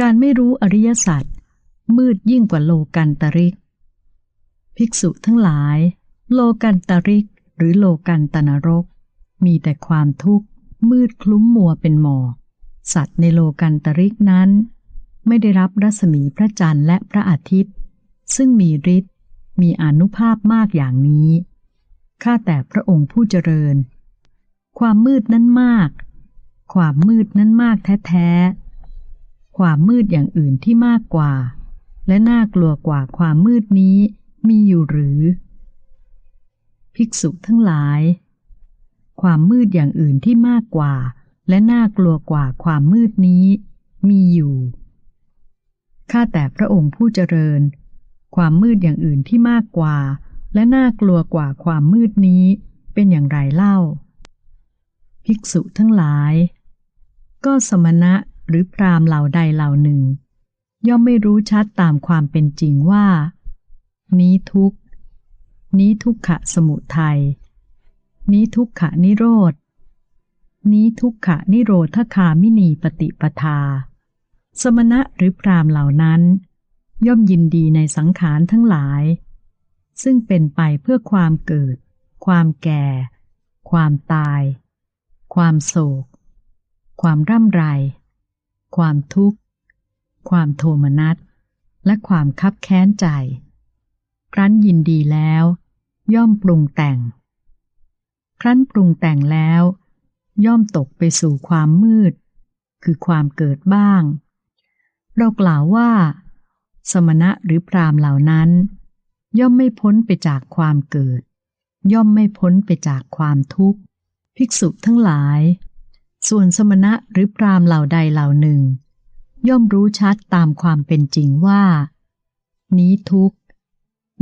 การไม่รู้อริยสัจมืดยิ่งกว่าโลกันตริก ภิกษุทั้งหลาย โลกันตริกหรือโลกันตนรก มีแต่ความทุกข์ มืดคลุ้มมัวเป็นหมอกสัตว์ในโลกันตริกนั้น ไม่ได้รับรัศมีพระจันทร์และพระอาทิตย์ ซึ่งมีฤทธิ์มีอนุภาพมากอย่างนี้ข้าแต่พระองค์ผู้เจริญ ความมืดนั้นมาก ความมืดนั้นมากแท้ๆ ความมืดอย่างอื่นที่มากกว่า และน่ากลัวกว่าความมืดนี้มีอยู่หรือ ภิกษุทั้งหลาย ความมืดอย่างอื่นที่มากกว่า และน่ากลัวกว่าความมืดนี้มีอยู่ข้าแต่พระองค์ผู้เจริญ ความมืดอย่างอื่นที่มากกว่า และน่ากลัวกว่าความมืดนี้เป็นอย่างไรเล่า ภิกษุทั้งหลาย ก็สมณะ หรือพรามเหล่าใดเหล่าหนึ่ง ย่อมไม่รู้ชัดตามความเป็นจริงว่า นี้ทุกนี้ทุกขะสมุทัยนี้ทุกขะนิโรธนี้ทุกขะนิโรธคามินีปฏิปทา สมณะหรือพรามเหล่านั้น ย่อมยินดีในสังขารทั้งหลาย ซึ่งเป็นไปเพื่อความเกิด ความแก่ ความตาย ความโศก ความร่ำไร ความทุกข์ ความโทมนัส และความคับแค้นใจ ครั้นยินดีแล้ว ย่อมปรุงแต่ง ครั้นปรุงแต่งแล้ว ย่อมตกไปสู่ความมืด คือความเกิดบ้าง เรากล่าวว่า สมณะหรือพรามเหล่านั้น ย่อมไม่พ้นไปจากความเกิด ย่อมไม่พ้นไปจากความทุกข์ ภิกษุทั้งหลาย ส่วนสมณะหรือพรามเหล่าใดเหล่าหนึ่ง ย่อมรู้ชัดตามความเป็นจริงว่า นี้ทุก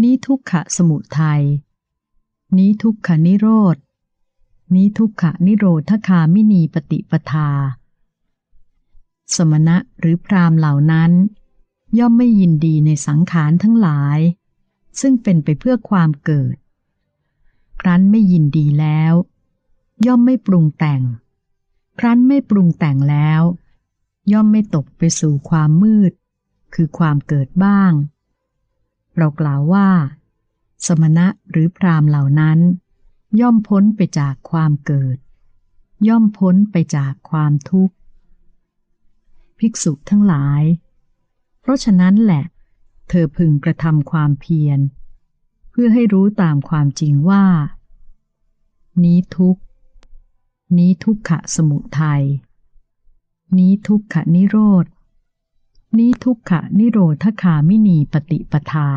นี้ทุกขะสมุทัยนี้ทุกขะนิโรธนี้ทุกขะนิโรธคามินีปฏิปทา สมณะหรือพรามเหล่านั้น ย่อมไม่ยินดีในสังขารทั้งหลาย ซึ่งเป็นไปเพื่อความเกิด ครั้นไม่ยินดีแล้ว ย่อมไม่ปรุงแต่ง ครั้นไม่ปรุงแต่งแล้ว ย่อมไม่ตกไปสู่ความมืด คือความเกิดบ้าง เรากล่าวว่า สมณะหรือพรามเหล่านั้น ย่อมพ้นไปจากความเกิด ย่อมพ้นไปจากความทุกข์ ภิกษุทั้งหลาย เพราะฉะนั้นแหละ เธอพึงกระทำความเพียร เพื่อให้รู้ตามความจริงว่า นี้ทุกข์ นี้ทุกขะสมุทัย นี้ทุกขะนิโรธ นี้ทุกขะนิโรธคามินีปฏิปทา